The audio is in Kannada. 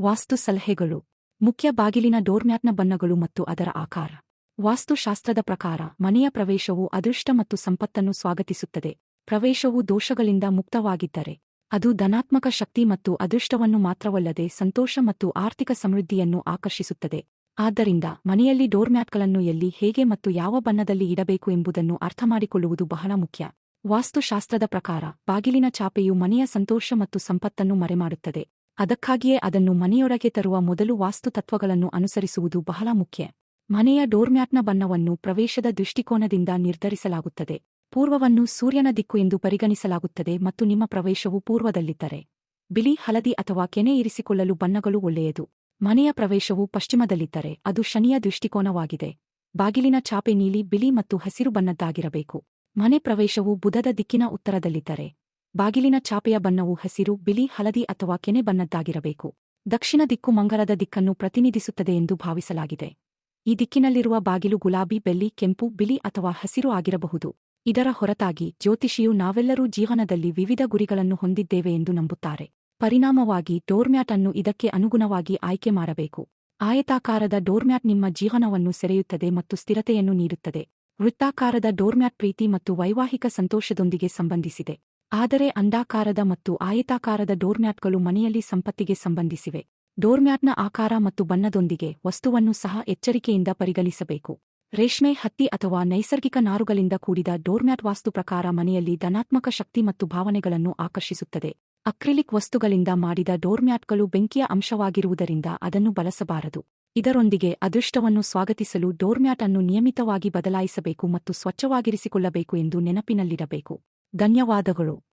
ವಾಸ್ತು ಸಲಹೆಗಳು ಮುಖ್ಯ ಬಾಗಿಲಿನ ಡೋರ್ಮ್ಯಾಟ್ನ ಬಣ್ಣಗಳು ಮತ್ತು ಅದರ ಆಕಾರ. ವಾಸ್ತುಶಾಸ್ತ್ರದ ಪ್ರಕಾರ, ಮನೆಯ ಪ್ರವೇಶವು ಅದೃಷ್ಟ ಮತ್ತು ಸಂಪತ್ತನ್ನು ಸ್ವಾಗತಿಸುತ್ತದೆ. ಪ್ರವೇಶವು ದೋಷಗಳಿಂದ ಮುಕ್ತವಾಗಿದ್ದರೆ, ಅದು ಧನಾತ್ಮಕ ಶಕ್ತಿ ಮತ್ತು ಅದೃಷ್ಟವನ್ನು ಮಾತ್ರವಲ್ಲದೆ ಸಂತೋಷ ಮತ್ತು ಆರ್ಥಿಕ ಸಮೃದ್ಧಿಯನ್ನು ಆಕರ್ಷಿಸುತ್ತದೆ. ಆದ್ದರಿಂದ, ಮನೆಯಲ್ಲಿ ಡೋರ್ಮ್ಯಾಟ್ಗಳನ್ನು ಎಲ್ಲಿ, ಹೇಗೆ ಮತ್ತು ಯಾವ ಬಣ್ಣದಲ್ಲಿ ಇಡಬೇಕು ಎಂಬುದನ್ನು ಅರ್ಥಮಾಡಿಕೊಳ್ಳುವುದು ಬಹಳ ಮುಖ್ಯ. ವಾಸ್ತುಶಾಸ್ತ್ರದ ಪ್ರಕಾರ, ಬಾಗಿಲಿನ ಚಾಪೆಯು ಮನೆಯ ಸಂತೋಷ ಮತ್ತು ಸಂಪತ್ತನ್ನು ಮರೆಮಾಡುತ್ತದೆ. ಅದಕ್ಕಾಗಿಯೇ ಅದನ್ನು ಮನೆಯೊಳಗೆ ತರುವ ಮೊದಲು ವಾಸ್ತು ತತ್ವಗಳನ್ನು ಅನುಸರಿಸುವುದು ಬಹಳ ಮುಖ್ಯ. ಮನೆಯ ಡೋರ್ಮ್ಯಾಟ್ನ ಬಣ್ಣವನ್ನು ಪ್ರವೇಶದ ದೃಷ್ಟಿಕೋನದಿಂದ ನಿರ್ಧರಿಸಲಾಗುತ್ತದೆ. ಪೂರ್ವವನ್ನು ಸೂರ್ಯನ ದಿಕ್ಕು ಎಂದು ಪರಿಗಣಿಸಲಾಗುತ್ತದೆ ಮತ್ತು ನಿಮ್ಮ ಪ್ರವೇಶವು ಪೂರ್ವದಲ್ಲಿದ್ದರೆ. ಬಿಳಿ, ಹಳದಿ ಅಥವಾ ಕೆನೆ ಇರಿಸಿಕೊಳ್ಳಲು ಬಣ್ಣಗಳು ಒಳ್ಳೆಯದು. ಮನೆಯ ಪ್ರವೇಶವು ಪಶ್ಚಿಮದಲ್ಲಿದ್ದರೆ ಅದು ಶನಿಯ ದೃಷ್ಟಿಕೋನವಾಗಿದೆ. ಬಾಗಿಲಿನ ಚಾಪೆ ನೀಲಿ, ಬಿಳಿ ಮತ್ತು ಹಸಿರು ಬಣ್ಣದ್ದಾಗಿರಬೇಕು. ಮನೆ ಪ್ರವೇಶವು ಬುಧದ ದಿಕ್ಕಿನ ಉತ್ತರದಲ್ಲಿದ್ದರೆ. ಬಾಗಿಲಿನ ಚಾಪೆಯ ಬಣ್ಣವು ಹಸಿರು, ಬಿಳಿ, ಹಳದಿ ಅಥವಾ ಕೆನೆ ಬಣ್ಣದ್ದಾಗಿರಬೇಕು. ದಕ್ಷಿಣ ದಿಕ್ಕು ಮಂಗಳದ ದಿಕ್ಕನ್ನು ಪ್ರತಿನಿಧಿಸುತ್ತದೆ ಎಂದು ಭಾವಿಸಲಾಗಿದೆ. ಈ ದಿಕ್ಕಿನಲ್ಲಿರುವ ಬಾಗಿಲು ಗುಲಾಬಿ, ಬೆಳ್ಳಿ, ಕೆಂಪು, ಬಿಳಿ ಅಥವಾ ಹಸಿರು ಆಗಿರಬಹುದು. ಇದರ ಹೊರತಾಗಿ ಜ್ಯೋತಿಷಿಯು ನಾವೆಲ್ಲರೂ ಜೀವನದಲ್ಲಿ ವಿವಿಧ ಗುರಿಗಳನ್ನು ಹೊಂದಿದ್ದೇವೆ ಎಂದು ನಂಬುತ್ತಾರೆ. ಪರಿಣಾಮವಾಗಿ ಡೋರ್ಮ್ಯಾಟ್ ಅನ್ನು ಇದಕ್ಕೆ ಅನುಗುಣವಾಗಿ ಆಯ್ಕೆ ಮಾಡಬೇಕು ಆಯತಾಕಾರದ ಡೋರ್ಮ್ಯಾಟ್ ನಿಮ್ಮ ಜೀವನವನ್ನು ಸೆರೆಯುತ್ತದೆ ಮತ್ತು ಸ್ಥಿರತೆಯನ್ನು ನೀಡುತ್ತದೆ. ವೃತ್ತಾಕಾರದ ಡೋರ್ಮ್ಯಾಟ್ ಪ್ರೀತಿ ಮತ್ತು ವೈವಾಹಿಕ ಸಂತೋಷದೊಂದಿಗೆ ಸಂಬಂಧಿಸಿದೆ. ಆದರೆ ಅಂಡಾಕಾರದ ಮತ್ತು ಆಯತಾಕಾರದ ಡೋರ್ಮ್ಯಾಟ್ಗಳು ಮನೆಯಲ್ಲಿ ಸಂಪತ್ತಿಗೆ ಸಂಬಂಧಿಸಿವೆ. ಡೋರ್ಮ್ಯಾಟ್ನ ಆಕಾರ ಮತ್ತು ಬಣ್ಣದೊಂದಿಗೆ ವಸ್ತುವನ್ನು ಸಹ ಎಚ್ಚರಿಕೆಯಿಂದ ಪರಿಗಣಿಸಬೇಕು. ರೇಷ್ಮೆ, ಹತ್ತಿ ಅಥವಾ ನೈಸರ್ಗಿಕ ನಾರುಗಳಿಂದ ಕೂಡಿದ ಡೋರ್ಮ್ಯಾಟ್ ವಾಸ್ತು ಪ್ರಕಾರ ಮನೆಯಲ್ಲಿ ಧನಾತ್ಮಕ ಶಕ್ತಿ ಮತ್ತು ಭಾವನೆಗಳನ್ನು ಆಕರ್ಷಿಸುತ್ತದೆ. ಅಕ್ರಿಲಿಕ್ ವಸ್ತುಗಳಿಂದ ಮಾಡಿದ ಡೋರ್ಮ್ಯಾಟ್ಗಳು ಬೆಂಕಿಯ ಅಂಶವಾಗಿರುವುದರಿಂದ ಅದನ್ನು ಬಳಸಬಾರದು. ಇದರೊಂದಿಗೆ ಅದೃಷ್ಟವನ್ನು ಸ್ವಾಗತಿಸಲು ಡೋರ್ಮ್ಯಾಟ್ ಅನ್ನು ನಿಯಮಿತವಾಗಿ ಬದಲಾಯಿಸಬೇಕು ಮತ್ತು ಸ್ವಚ್ಛವಾಗಿರಿಸಿಕೊಳ್ಳಬೇಕು ಎಂದು ನೆನಪಿನಲ್ಲಿಡಬೇಕು. ಧನ್ಯವಾದಗಳು.